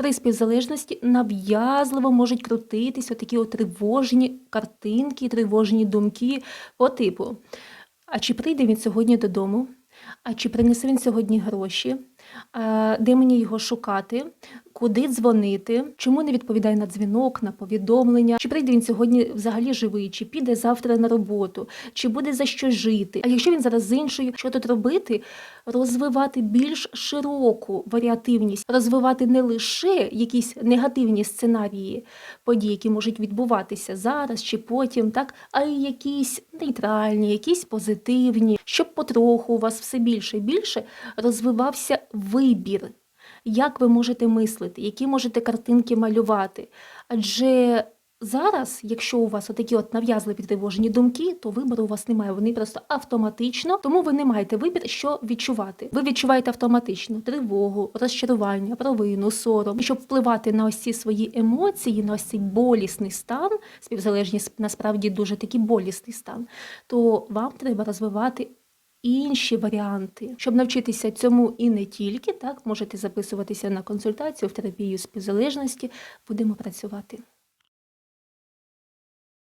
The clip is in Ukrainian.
При співзалежності нав'язливо можуть крутитись отакі от тривожні картинки, тривожні думки по типу. А чи прийде він сьогодні додому? А чи принесе він сьогодні гроші? А, де мені його шукати? Куди дзвонити? Чому не відповідає на дзвінок, на повідомлення? Чи прийде він сьогодні взагалі живий? Чи піде завтра на роботу? Чи буде за що жити? А якщо він зараз з іншою, що тут робити? Розвивати більш широку варіативність, розвивати не лише якісь негативні сценарії подій, які можуть відбуватися зараз чи потім, так, а й якісь нейтральні, якісь позитивні, щоб потроху у вас все більше і більше розвивався вибір. Як ви можете мислити, які можете картинки малювати? Адже зараз, якщо у вас отакі от нав'язливі тривожні думки, то вибору у вас немає. Вони просто автоматично, тому ви не маєте вибір, що відчувати. Ви відчуваєте автоматично тривогу, розчарування, провину, сором. Щоб впливати на ось ці свої емоції, на ось цей болісний стан, співзалежність насправді дуже такий болісний стан, то вам треба розвивати інші варіанти, щоб навчитися цьому і не тільки так, можете записуватися на консультацію в терапію співзалежності. Будемо працювати.